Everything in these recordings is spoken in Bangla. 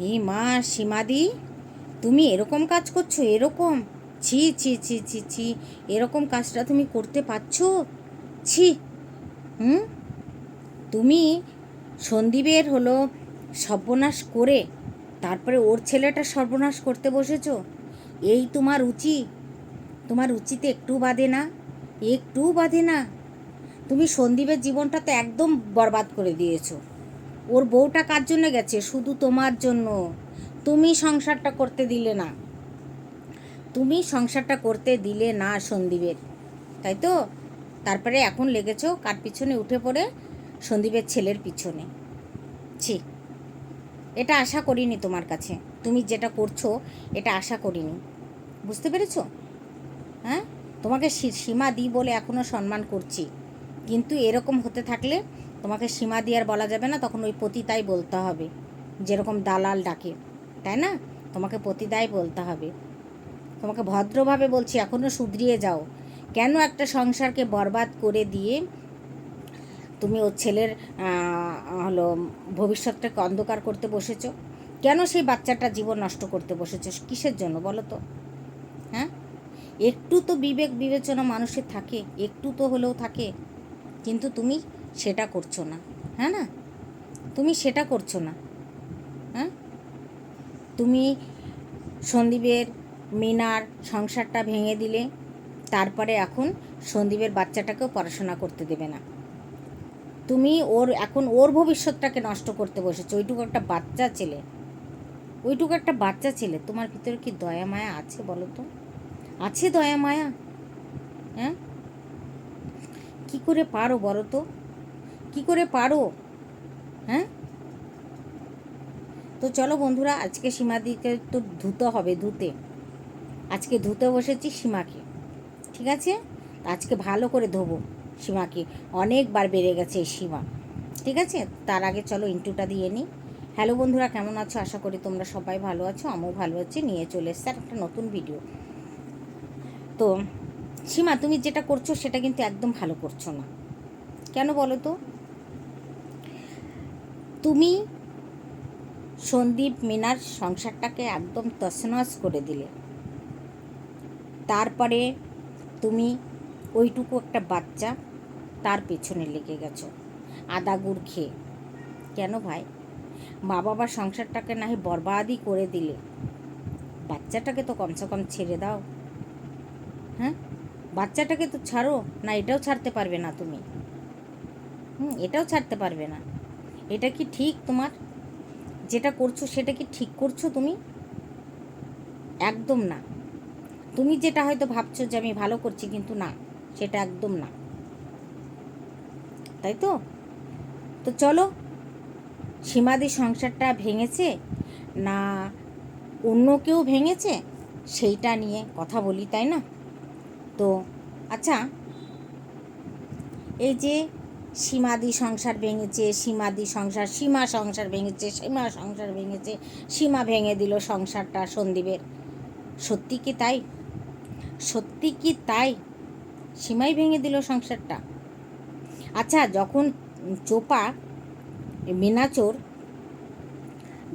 এই মা সীমাদি, তুমি এরকম কাজ করছ, এরকম? ছি ছি ছি ছি ছি, এরকম কাজটা তুমি করতে পারছ? ছি। হুম? তুমি সন্দীপের হলো সর্বনাশ করে, তারপরে ওর ছেলেটা সর্বনাশ করতে বসেছ? এই তোমার উচি তোমার উচিতে একটু বাঁধে না? একটু বাঁধে না? তুমি সন্দীপের জীবনটা তো একদম বরবাদ করে দিয়েছ। ওর বউটা কার জন্য গেছে? শুধু তোমার জন্য। তুমি সংসারটা করতে দিলে না। তুমি সংসারটা করতে দিলে না, সন্দীপের। তাই তো? তারপরে এখন লেগেছো কার পিছনে? উঠে পড়ে সন্দীপের ছেলের পিছনে। ছি। এটা আশা করিনি তোমার কাছে। তুমি যেটা করছ, এটা আশা করিনি। বুঝতে পেরেছ? হ্যাঁ? তোমাকে সীমা দিই বলে এখনও সম্মান করছি। কিন্তু এরকম হতে থাকলে তোমাকে সীমা দিয়ে আর বলা যাবে না, তখন ওই পতিতাই বলতে হবে। যেরকম দালাল ডাকে, তাই না? তোমাকে পতিতাই বলতে হবে। তোমাকে ভদ্রভাবে বলছি এখনও শুধরিয়ে যাও। কেন একটা সংসারকে বরবাদ করে দিয়ে তুমি ওর ছেলের হলো ভবিষ্যৎটাকে অন্ধকার করতে বসেছো? কেন সেই বাচ্চাটা জীবন নষ্ট করতে বসেছো? কিসের জন্য বলো তো? হ্যাঁ? একটু তো বিবেক বিবেচনা মানুষের থাকে, একটু তো হলেও থাকে। কিন্তু তুমি সেটা করছ না। হ্যাঁ না? তুমি সেটা করছ না। হ্যাঁ? তুমি সন্দীপের মিনার সংসারটা ভেঙে দিলে, তারপরে এখন সন্দীপের বাচ্চাটাকেও পড়াশোনা করতে দেবে না। তুমি ওর, এখন ওর ভবিষ্যৎটাকে নষ্ট করতে বসেছো। ওইটুকু একটা বাচ্চা ছেলে। ওইটুকু একটা বাচ্চা ছেলে। তোমার ভিতরে কি দয়া মায়া আছে বলো তো? আছে দয়া মায়া? হ্যাঁ? কি করে পারো বলো তো? কি করে পারো? হ্যাঁ? তো চলো বন্ধুরা, আজকে সীমাদিকে তো ধুতে হবে, ধুতে। আজকে ধুতে বসেছি সীমাকে, ঠিক আছে? আজকে ভালো করে ধোবো সীমাকে। অনেকবার বেড়ে গেছে সীমা, ঠিক আছে? তার আগে চলো ইন্টুটা দিয়ে নিই। হ্যালো বন্ধুরা, কেমন আছো? আশা করি তোমরা সবাই ভালো আছো, আমিও ভালো আছি। নিয়ে চলে এসছে আর একটা নতুন ভিডিও তো সীমা, তুমি যেটা করছ সেটা কিন্তু একদম ভালো করছ না। কেন বলো তো? তুমি সন্দীপ মিনার সংসারটাকে একদম তছনছ করে দিলে। তারপরে তুমি ওইটুকু একটা বাচ্চা তার পেছনে লেগে গেছো, আদা গুড় খেয়ে। কেন ভাই? মা বাবার সংসারটাকে নাহি বরবাদই করে দিলে। বাচ্চাটাকে তো কমসে কম ছেড়ে দাও। হ্যাঁ? বাচ্চাটাকে তো ছাড়ো, না এটাও ছাড়তে পারবে না তুমি। হুম, এটাও ছাড়তে পারবে না। এটা কি ঠিক তোমার? যেটা করছ সেটা কি ঠিক করছ তুমি? একদম না। তুমি যেটা হয়তো ভাবছ যে আমি ভালো করছি কিন্তু না, সেটা একদম না। তাই তো? তো চলো, সীমাদি সংসারটা ভেঙেছে? না, অন্য কেউ ভেঙেছে? সেইটা নিয়ে কথা বলি, তাই না? তো আচ্ছা এই যে সীমাদি সংসার ভেঙেছে, সীমাদি সংসার, সীমা সংসার ভেঙেছে, সীমা সংসার ভেঙেছে, সীমা ভেঙে দিল সংসারটা সন্দীপের। সত্যি কি তাই? সত্যি কি তাই? সীমাই ভেঙে দিল সংসারটা। আচ্ছা যখন চোপা, মিনাচোর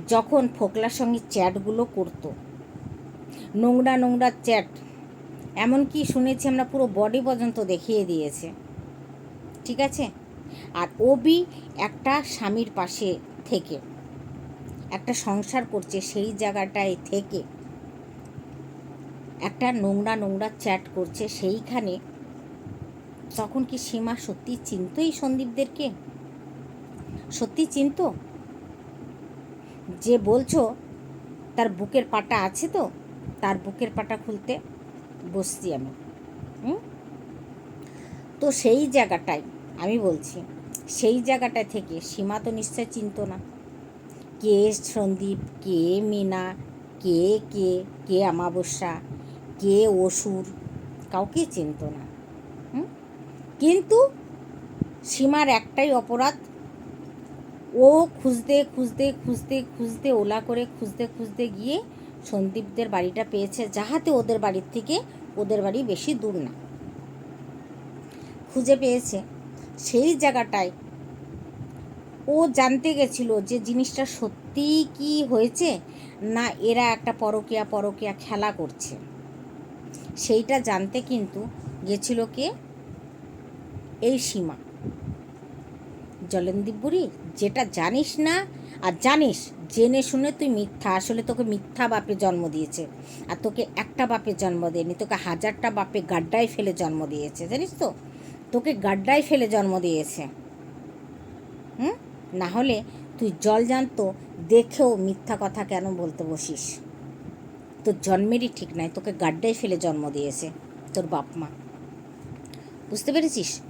যখন ফোকলার সঙ্গে চ্যাটগুলো করতো, নোংরা নোংরা চ্যাট, এমনকি শুনেছি আমরা পুরো বডি পর্যন্ত দেখিয়ে দিয়েছে। ঠিক আছে? আর ওবি একটা স্বামীর পাশে থেকে, একটা সংসার করছে সেই জায়গাটায় থেকে। একটা নোংরা নোংরা চ্যাট করছে সেইখানে। তখন কি সীমা সত্যি চিনতো এই সন্দীপদেরকে? সত্যি চিনতো? যে বলছো, তার বুকের পাটা আছে তো? তার বুকের পাটা খুলতে বসছি আমি। হুম? তো সেই জায়গাটায় আমি বলছি, সেই জায়গাটা থেকে সীমা তো নিশ্চয় চিনত না। কে সন্দীপ, কে মিনা, কে কে কে অমাবস্যা, কে অসুর, কাউকে চিনতো না। কিন্তু সীমার একটাই অপরাধ, ও খুঁজতে খুঁজতে খুঁজতে খুঁজতে, ওলা করে খুঁজতে খুঁজতে গিয়ে সন্দীপদের বাড়িটা পেয়েছে, যাহাতে ওদের বাড়ির থেকে ওদের বাড়ি বেশি দূর না। খুঁজে পেয়েছে। সেই জায়গাটায়। ও জানতে গেছিল যে জিনিসটা সত্যি সত্যিই কি হয়েছে না এরা একটা পরকিয়া পরকিয়া খেলা করছে। সেইটা জানতে কিন্তু গেছিল কে? এই সীমা। জলেন্দীপ বুড়ি, যেটা জানিস না, আর জানিস, জেনে শুনে তুই মিথ্যা। আসলে তোকে মিথ্যা বাপে জন্ম দিয়েছে। আর তোকে একটা বাপে জন্ম দেয়নি, তোকে হাজারটা বাপে গাড্ডায় ফেলে জন্ম দিয়েছে। জানিস তো? তোকে গাড্ডায় ফেলে জন্ম দিয়েছে। হুম? না হলে তুই জল জানতো, দেখেও মিথ্যা কথা কেন বলতে বসিস? তোর জন্মেরই ঠিক নাই, তোকে গাড্ডায় ফেলে জন্ম দিয়েছে তোর বাপ মা। বুঝতে পেরেছিস?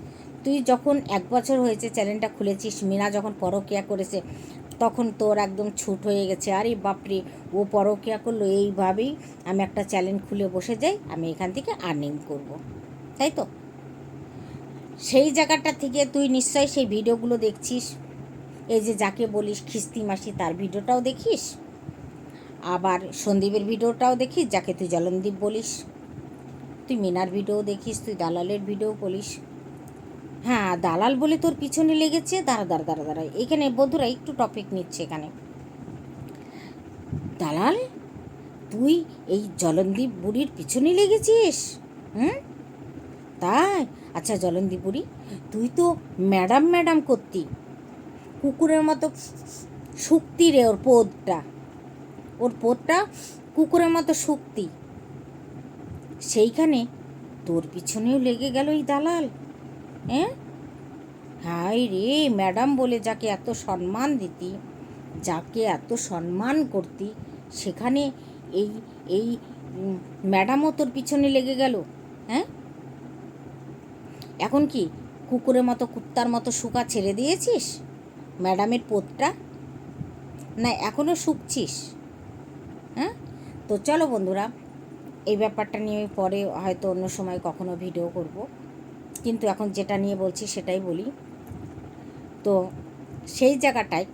তুই যখন এক বছর হয়েছে চ্যানেলটা খুলেছিস, মিনা যখন পরকিয়া করেছে, তখন তোর একদম ছুট হয়ে গেছে। আরে বাপরে, ও পরকিয়া করল, এইভাবেই আমি একটা চ্যানেল খুলে বসে যাই, আমি এখান থেকে আর্নিং করব। তাই তো? সেই জায়গাটা থেকে তুই নিশ্চয়ই সেই ভিডিওগুলো দেখছিস। এই যে যাকে বলিস খিস্তি মাসি, তার ভিডিওটাও দেখিস। আবার সন্দীপের ভিডিওটাও দেখিস, যাকে তুই জলনদীপ বলিস। তুই মিনার ভিডিও দেখিস, তুই দালালের ভিডিও বলিস। হ্যাঁ দালাল বলে তোর পিছনে লেগেছে, দাঁড়া দাঁড়া দাঁড়া দাঁড়া। এখানে বন্ধুরা একটু টপিক নিচ্ছে এখানে। দালাল, তুই এই জলনদীপ বুড়ির পিছনে লেগেছিস? হুম? তাই? আচ্ছা জলনদীপ বুড়ি তুই তো ম্যাডাম ম্যাডাম করতি। কুকুরের মতো শুক্তি রে ওর পোদটা। ওর পোদটা কুকুরের মতো শুক্তি। সেইখানে তোর পিছনেও লেগে গেল এই দালাল। হ্যাঁ হাই রে, ম্যাডাম বলে যাকে এত সম্মান দিতি, যাকে এত সম্মান করতি, সেখানে এই এই ম্যাডামও তোর পিছনে লেগে গেল। হ্যাঁ? এখন কি কুকুরের মতো কুত্তার মতো শুকা ছেড়ে দিয়েছিস? ম্যাডামের পোতটা? না এখনও শুকছিস। হ্যাঁ? তো চলো বন্ধুরা, এই ব্যাপারটা নিয়ে পরে হয়তো অন্য সময় কখনো ভিডিও করব। কিন্তু এখন যেটা নিয়ে বলছি সেটাই বলি। তো সেই জায়গাটায়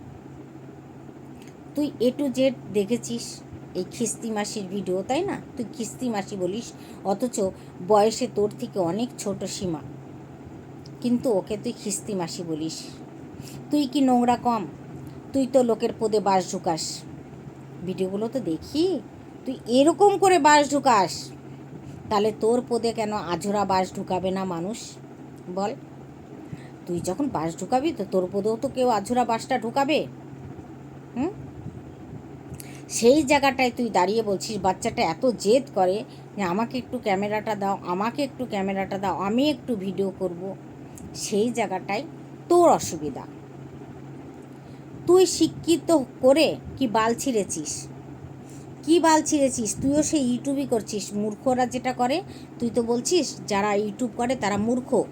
তুই এ টু জেড দেখেছিস এই খিস্তি মাসির ভিডিও তাই না? তুই খিস্তি মাসি বলিস, অথচ বয়সে তোর থেকে অনেক ছোট সীমা। কিন্তু ওকে তুই খিস্তি মাসি বলিস। তুই কি নোংরা কম? তুই তো লোকের পদে বাস ঢুকাস। ভিডিওগুলো তো দেখি। তুই এরকম করে বাস ঢুকাস। তাহলে তোর পদে কেন আঝোরা বাস ঢুকাবে না মানুষ? বল। তুই যখন বাস ঢুকাবি তো তোর পদেও তো কেউ আঝোরা বাসটা ঢুকাবে? হুম? সেই জায়গাটায় তুই দাঁড়িয়ে বলছিস, বাচ্চাটা এত জেদ করে যে আমাকে একটু ক্যামেরাটা দাও, আমাকে একটু ক্যামেরাটা দাও, আমি একটু ভিডিও করব। সেই জায়গাটায় তোর অসুবিধা। তুই শিক্ষিত করে কি বাল ছিঁড়েছিস? কি বাল ছিঁড়েছিস? তুইও সেই ইউটিউবই করছিস, মূর্খরা যেটা করে, তুই তো বলছিস যারা ইউটিউব করে তারা মূর্খ।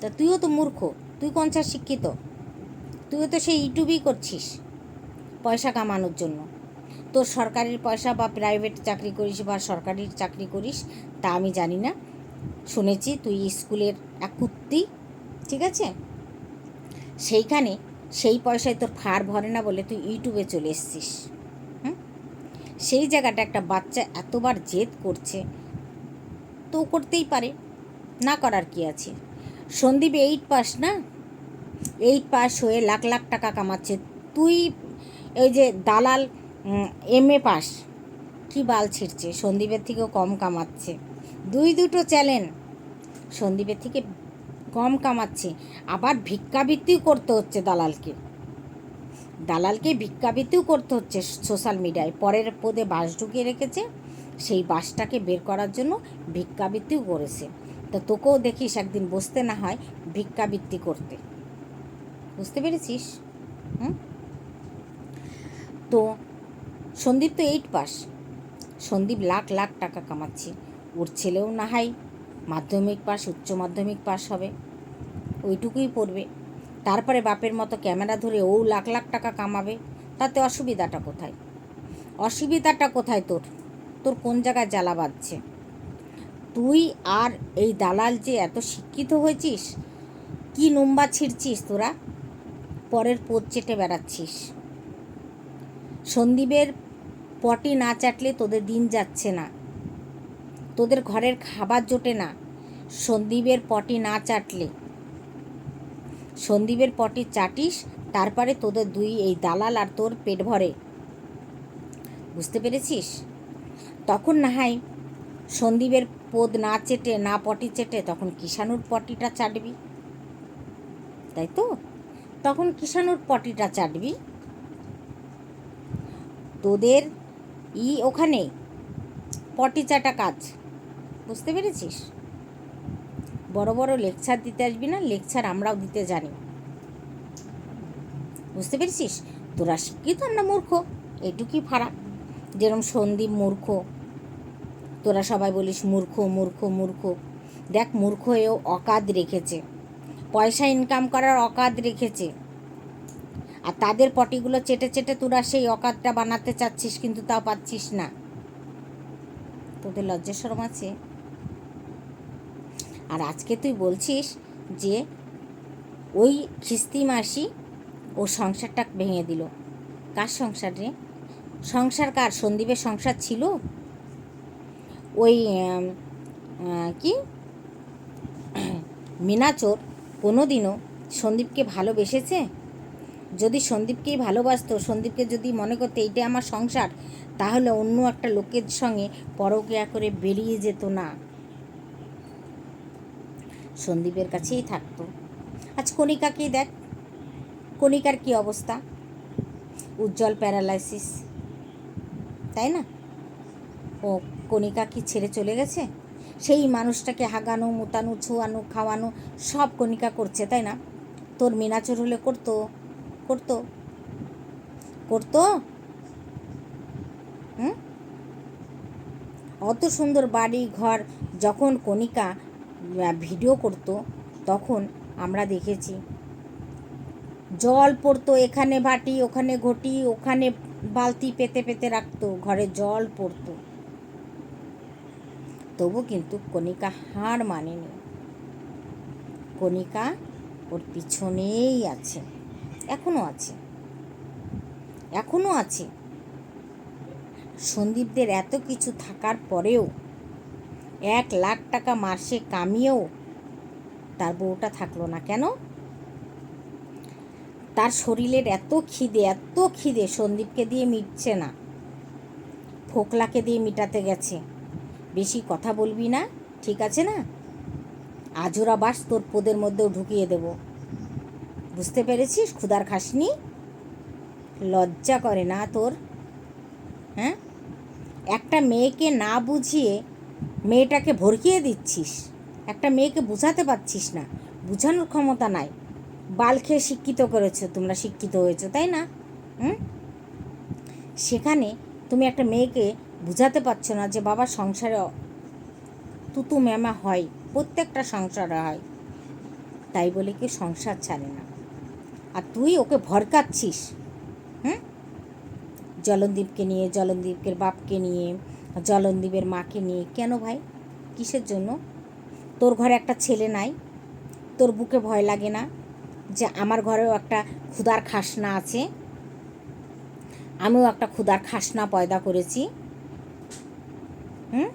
তা তুইও তো মূর্খ, তুই কোন কোনটা শিক্ষিত? তুইও তো সেই ইউটিউবই করছিস পয়সা কামানোর জন্য। তোর সরকারির পয়সা বা প্রাইভেট চাকরি করিস বা সরকারির চাকরি করিস, তা আমি জানি না। শুনেছি তুই স্কুলের এক কুত্তি ঠিক আছে? সেইখানে সেই পয়সায় তোর ফার ভরে না বলে তুই ইউটিউবে চলে এসছিস। সেই জায়গাটা একটা বাচ্চা এতবার জেদ করছে, তো করতেই পারে, না করার কি আছে? সন্দীপ এইট পাস না? এইট পাস হয়ে লাখ লাখ টাকা কামাচ্ছে। তুই এই যে দালাল এম এ পাস কি বাল ছিঁড়ছে? সন্দীপের থেকেও কম কামাচ্ছে। দুই দুটো চ্যালেন সন্দীপের থেকে কম কামাচ্ছে। আবার ভিক্ষাবৃত্তিও করতে হচ্ছে দালালকে। দালালকে ভিক্ষাবৃত্তিও করতে হচ্ছে সোশ্যাল মিডিয়ায়। পরের পদে বাস ঢুকিয়ে রেখেছে, সেই বাসটাকে বের করার জন্য ভিক্ষাবৃত্তিও করেছে। তো তোকেও দেখিস একদিন বসতে না হয় ভিক্ষাবৃত্তি করতে। বুঝতে পেরেছিস? হুম? তো সন্দীপ তো এইট পাস। সন্দীপ লাখ লাখ টাকা কামাচ্ছে। ওর ছেলেও না হয়, মাধ্যমিক পাস, উচ্চ মাধ্যমিক পাস হবে। ওইটুকুই পড়বে। তারপরে বাপের মতো ক্যামেরা ধরে ও লাখ লাখ টাকা কামাবে, তাতে অসুবিধাটা কোথায়? অসুবিধাটা কোথায় তোর? তোর কোন জায়গায় জ্বালা বাঁধছে তুই আর এই দালাল যে এত শিক্ষিত হয়েছিস, কি নম্বা ছিঁড়ছিস তোরা? পরের পোদ চেটে বেড়াচ্ছিস। সন্দীপের পটি না চাটলে তোদের দিন যাচ্ছে না। তোদের ঘরের খাবার জোটে না। সন্দীপের পটি না চাটলে সন্দীপের পটি চাটিস, তারপরে তোদের দুই এই দালাল আর তোর পেট ভরে। বুঝতে পেরেছিস? তখন না হয় সন্দীপের পদ না চেটে, না পটি চেটে, তখন কিষাণুর পটিটা চাটবি। তাই তো? তখন কিষাণুর পটিটা চাটবি। তোদের ই ওখানে পটি চাটা কাজ। বুঝতে পেরেছিস? বড় বড় লেকচার দিতে আসবি না, লেকচার আমরাও দিতে জানি। বুঝতে পেরেছিস? তোরা শিক্ষিত আমরা মূর্খ? এটুকুই ফারাক। যেরকম সন্দীপ মূর্খ, তোরা সবাই বলিস মূর্খ মূর্খ মূর্খ। দেখ, মূর্খ এও অকাদ রেখেছে। পয়সা ইনকাম করার অকাদ রেখেছে। আর তাদের পটিগুলো চেটে চেটে তোরা সেই অকাদটা বানাতে চাচ্ছিস, কিন্তু তাও পাচ্ছিস না। তোদের লজ্জা সরম আছে? আর আজকে তুই বলছিস যে ওই খিস্তি মাসি ও সংসারটা ভেঙে দিল। কার সংসার রে? সংসার কার? সন্দীপের সংসার ছিল? ওই কি? মিনাচোর কোনো দিনও সন্দীপকে ভালোবেসেছে? যদি সন্দীপকেই ভালোবাসতো, সন্দীপকে যদি মনে করতো এইটা আমার সংসার, তাহলে অন্য একটা লোকের সঙ্গে পরকিয়া করে বেরিয়ে যেত না। সন্দীপের কাছেই থাকতো। আজ কণিকাকেই দেখ, কণিকার কি অবস্থা? উজ্জ্বল প্যারালাইসিস, তাই না? ও, কণিকা কি ছেড়ে চলে গেছে? সেই মানুষটাকে হাগানো, মুতানো, ছুয়ানো, খাওয়ানো, সব কণিকা করছে, তাই না? তোর মিনাচোর হলে করতো করতো করতো? হুম? অত সুন্দর বাড়ি, ঘর, যখন কণিকা ভিডিও করতো, তখন আমরা দেখেছি। জল পড়তো এখানে বাটি ওখানে ঘটি, ওখানে বালতি পেতে পেতে রাখতো, ঘরে জল পড়তো। তবু কিন্তু কণিকা হার মানেনি। কণিকা ওর পিছনেই আছে এখনও আছে। এখনও আছে। সন্দীপদের এত কিছু থাকার পরেও এক লাখ টাকা মাসে কামিয়েও তার বউটা থাকল না কেন? তার শরীরের এত খিদে এত খিদে, সন্দীপকে দিয়ে মিটছে না। ফোকলাকে দিয়ে মিটাতে গেছে। বেশি কথা বলবি না, ঠিক আছে না? আজোরা বাস তোর পোদের মধ্যেও ঢুকিয়ে দেব। বুঝতে পেরেছিস? ক্ষুদার খাসনি? লজ্জা করে না তোর? হ্যাঁ? একটা মেয়েকে না বুঝিয়ে মেয়েটাকে ভরকিয়ে দিচ্ছিস। একটা মেয়েকে বোঝাতে পারছিস না। বোঝানোর ক্ষমতা নাই। বাল খেয়ে শিক্ষিত করেছ, তোমরা শিক্ষিত হয়েছো, তাই না? হুম? সেখানে তুমি একটা মেয়েকে বুঝাতে পারছ না যে বাবা সংসারে তুতু ম্যামা হয়, প্রত্যেকটা সংসারে হয়। তাই বলে কি সংসার ছাড়ে না। আর তুই ওকে ভরকাচ্ছিস, হুম? জলনদীপকে নিয়ে, জলনদীপের বাপকে নিয়ে জলনদীপের মাকে নিয়ে, কেন ভাই? কিসের জন্য? তোর ঘরে একটা ছেলে নাই। তোর বুকে ভয় লাগে না যে আমার ঘরেও একটা ক্ষুদার খাসনা আছে? আমিও একটা ক্ষুদার খাসনা পয়দা করেছি। হুম?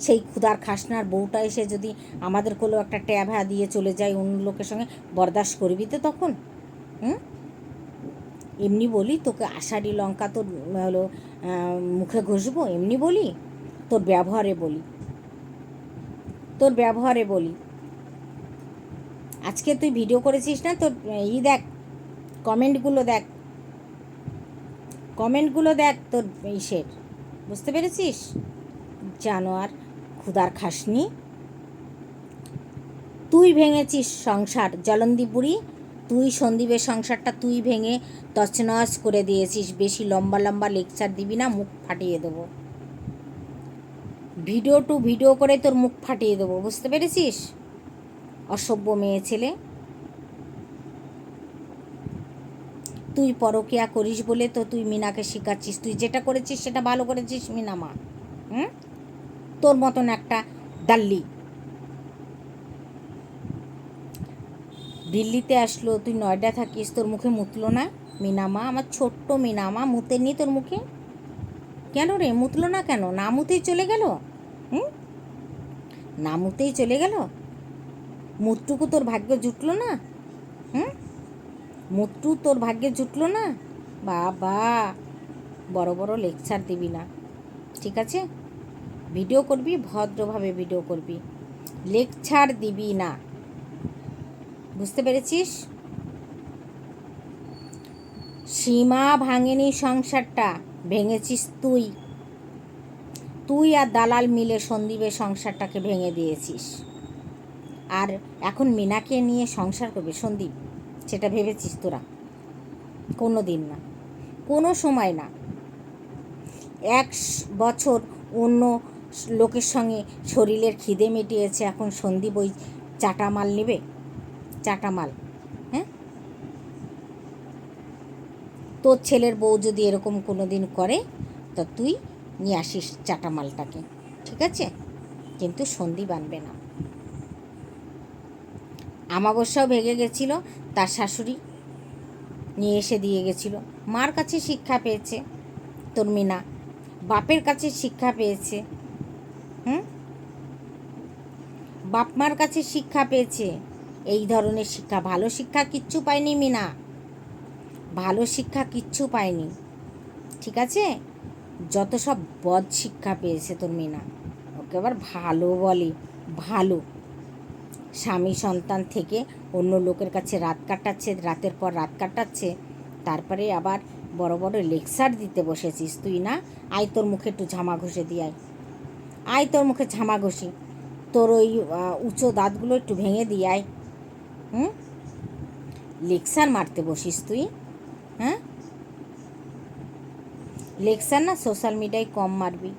সেই ক্ষুদার খাসনার বউটা এসে যদি আমাদের কোলেও একটা হ্যা দিয়ে চলে যায় অন্য লোকের সঙ্গে বরদাস্ত করবি তো তখন? হুম? এমনি বলি, তোকে আষাঢ়ি লঙ্কা তোর, হলো মুখে ঘষবো? এমনি বলি, তোর ব্যবহারে বলি। তোর ব্যবহারে বলি। আজকে তুই ভিডিও করেছিস না? তোর, ই দেখ, কমেন্টগুলো দেখ। কমেন্টগুলো দেখ তোর ইসের, বুঝতে পেরেছিস? জানোয়ার ক্ষুদার খাসনি? তুই ভেঙেছিস সংসার জলন্দি বুড়ি তুই সন্দীপের সংসারটা তুই ভেঙে তছনছ করে দিয়েছিস। বেশি লম্বা লম্বা লেকচার দিবি না, মুখ ফাটিয়ে দেবো। ভিডিও টু ভিডিও করে তোর মুখ ফাটিয়ে দেবো, বুঝতে পেরেছিস? অসভ্য মেয়ে ছেলে। তুই পরকিয়া করিস বলে তো তুই মিনাকে শেখাচ্ছিস। তুই যেটা করেছিস সেটা ভালো করেছিস মিনা মা, হুম? তোর মতন একটা দাল্লি দিল্লিতে আসলো, তুই নয়ডা থাকিস, তোর মুখে মুতলো না? মিনামা আমার ছোট্ট মিনামা মুতেনি তোর মুখে? কেন রে, মুতলো না কেন? না মুতেই চলে গেল? হুম? না মুতেই চলে গেল? মুতটুকু তোর ভাগ্য জুটলো না? হুম? মুট্টু তোর ভাগ্যে জুটলো না? বাবা, বড় বড় লেকচার দিবি না। ঠিক আছে? ভিডিও করবি, ভদ্রভাবে ভিডিও করবি। লেকচার দিবি না। বুঝতে পেরেছিস? সীমা ভাঙেনি সংসারটা, ভেঙেছিস তুই। তুই আর দালাল মিলে সন্দীপের সংসারটাকে ভেঙে দিয়েছিস। আর এখন মিনাকে নিয়ে সংসার করবে, সন্দীপ, সেটা ভেবেছিস তোরা? কোনো দিন না, কোনো সময় না। এক বছর অন্য লোকের সঙ্গে শরীরের খিদে মিটিয়েছে, এখন সন্দীপ ওই চাটা মাল নেবে? চাটা মাল হ্যাঁ? তোর ছেলের বউ যদি এরকম কোনো দিন করে, তো তুই নিয়ে আসিস চাটা মালটাকে, ঠিক আছে? কিন্তু সন্ধি বানবে না। আমাবস্যাও ভেঙে গেছিল, তার শাশুড়ি নিয়ে এসে দিয়ে গেছিল। মার কাছে শিক্ষা পেয়েছে, তোর মিনা। বাপের কাছে শিক্ষা পেয়েছে, হুম? বাপ মার কাছে শিক্ষা পেয়েছে। এই ধরনের শিক্ষা। ভালো শিক্ষা কিচ্ছু পায়নি মিনা। ভালো শিক্ষা কিচ্ছু পায়নি ঠিক আছে? যত সব বদ শিক্ষা পেয়েছে তোর মিনা। ওকে আবার ভালো বলে, ভালো। স্বামী সন্তান থেকে অন্য লোকের কাছে রাত কাটাচ্ছে, রাতের পর রাত কাটাচ্ছে, তারপরে আবার বড় বড় লেকচার দিতে বসেছিস তুই না? আয় তোর মুখে একটু ঝামা ঘষে দিয়ে আয়। আয় তোর মুখে ঝামা ঘষি। তোর ওই উঁচু দাঁতগুলো একটু ভেঙে দিয়ে আয়। হুম? লেকচার মারতে বসিস তুই হ্যাঁ? লেকচার না সোশ্যাল মিডিয়ায় কম মারবি।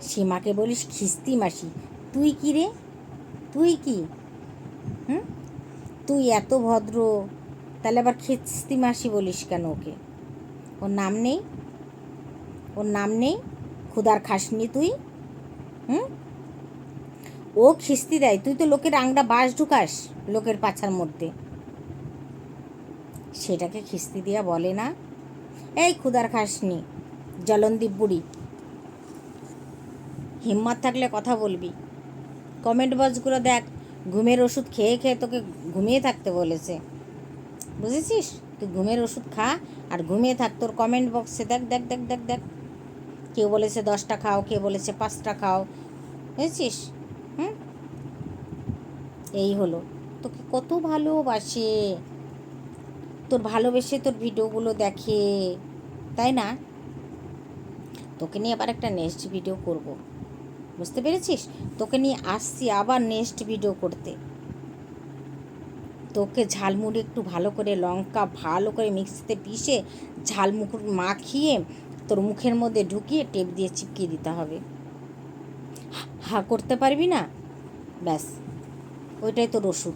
সীমাকে বলিস খিস্তি মাসি। তুই কি রে? তুই কি? হুম? তুই এত ভদ্র, তাহলে আবার খিস্তি মাসি বলিস কেন ওকে? ওর নাম নেই? ওর নাম নেই? ক্ষুদার খাসনি তুই? হুম? ও খিস্তি দেয়। তুই তো লোকের আংটা বাস ঢুকাস লোকের পাছার মধ্যে। সেটাকে খিস্তি দিয়া বলে না। এই ক্ষুদার খাসনি জলন্দীপ বুড়ি। হিম্মত থাকলে কথা বলবি। কমেন্ট বক্সগুলো দেখ, ঘুমের ওষুধ খেয়ে খেয়ে তোকে ঘুমিয়ে থাকতে বলেছে। বুঝেছিস? তুই ঘুমের ওষুধ খা আর ঘুমিয়ে থাক, তোর কমেন্ট বক্সে দেখ দেখ দেখ দেখ দেখ। কেউ বলেছে দশটা খাও, কেউ বলেছে পাঁচটা খাও। বুঝেছিস? হুম? এই হলো। তোকে কত ভালোবাসে। তোর ভালোবেসে তোর ভিডিওগুলো দেখে। তাই না? তোকে নিয়ে আবার একটা নেক্সট ভিডিও করব। বুঝতে পেরেছিস? তোকে নিয়ে আসছি আবার নেক্সট ভিডিও করতে। তোকে ঝালমুড়ি একটু ভালো করে লঙ্কা ভালো করে মিক্সিতে পিষে ঝালমুখ মাখিয়ে তোর মুখের মধ্যে ঢুকিয়ে টেপ দিয়ে চিপকিয়ে দিতে হবে। হা- করতে পারবি না? ব্যাস, ওইটাই তোর ওষুধ।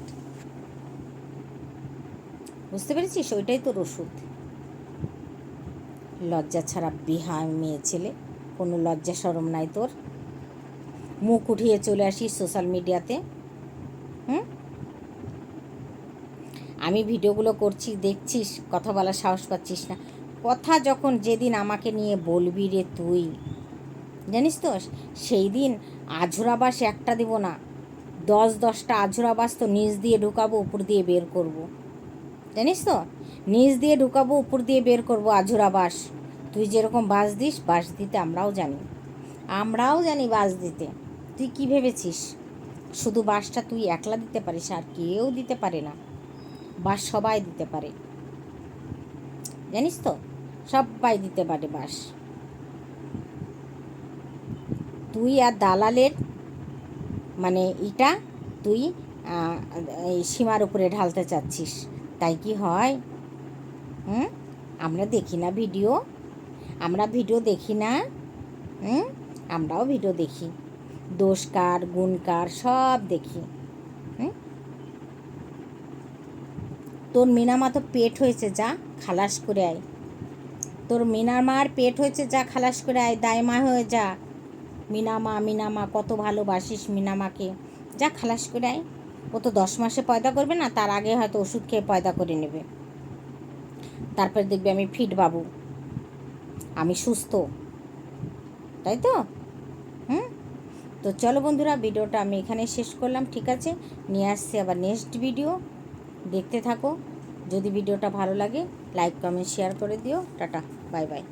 বুঝতে পেরেছিস? ওইটাই তোর ওষুধ। লজ্জা ছাড়া বিহা মেয়ে ছেলে, কোনো লজ্জা সরম নাই তোর। মুখ উঠিয়ে চলে আসিস সোশ্যাল মিডিয়াতে হুম? আমি ভিডিওগুলো করছি, দেখছিস, কথা বলার সাহস পাচ্ছিস না। কথা যখন যেদিন আমাকে নিয়ে বলবি রে তুই, জানিস তো, সেই দিন আঝুরাবাস একটা দিব না। দশ দশটা আঝুরাবাস তো নিচ দিয়ে ঢুকাবো, উপর দিয়ে বের করব। জানিস তো? নিচ দিয়ে ঢুকাবো, উপর দিয়ে বের করব আঝুরাবাস। তুই যেরকম বাস দিস, বাস দিতে আমরাও জানি। আমরাও জানি বাস দিতে। তুই কি ভেবেছিস? শুধু বাসটা তুই একলা দিতে পারিস, আর কেউ দিতে পারে না। বাস সবাই দিতে পারে। জানিস তো? সবাই দিতে পারে বাস। তুই আর দালালের মানে ইটা তুই সীমার উপরে ঢালতে চাচ্ছিস। তাই কি হয়? হুম? আমরা দেখি না ভিডিও। আমরা ভিডিও দেখি না। হুম? আমরাও ভিডিও দেখি। দোষ কার, গুণ কার, সব দেখি। তোর মিনামা তো পেট হয়েছে, যা, খালাস করে আয়। তোর মিনার মার পেট হয়েছে, যা, খালাস করে আয়। দায়মা হয়ে যা। মিনামা মিনামা, কত ভালোবাসিস মিনামাকে। যা খালাস করে আয়। ও তো দশ মাসে পয়দা করবে না, তার আগে হয়তো ওষুধ খেয়ে পয়দা করে নেবে। তারপরে দেখবি আমি ফিট বাবু। আমি সুস্থ। তাই তো? হুম? তো চলো বন্ধুরা, ভিডিওটা আমি এখানে শেষ করলাম, ঠিক আছে? নিয়ে আসছি আবার নেক্সট ভিডিও দেখতে থাকো। যদি ভিডিওটা ভালো লাগে লাইক কমেন্ট শেয়ার করে দিও। Tata bye bye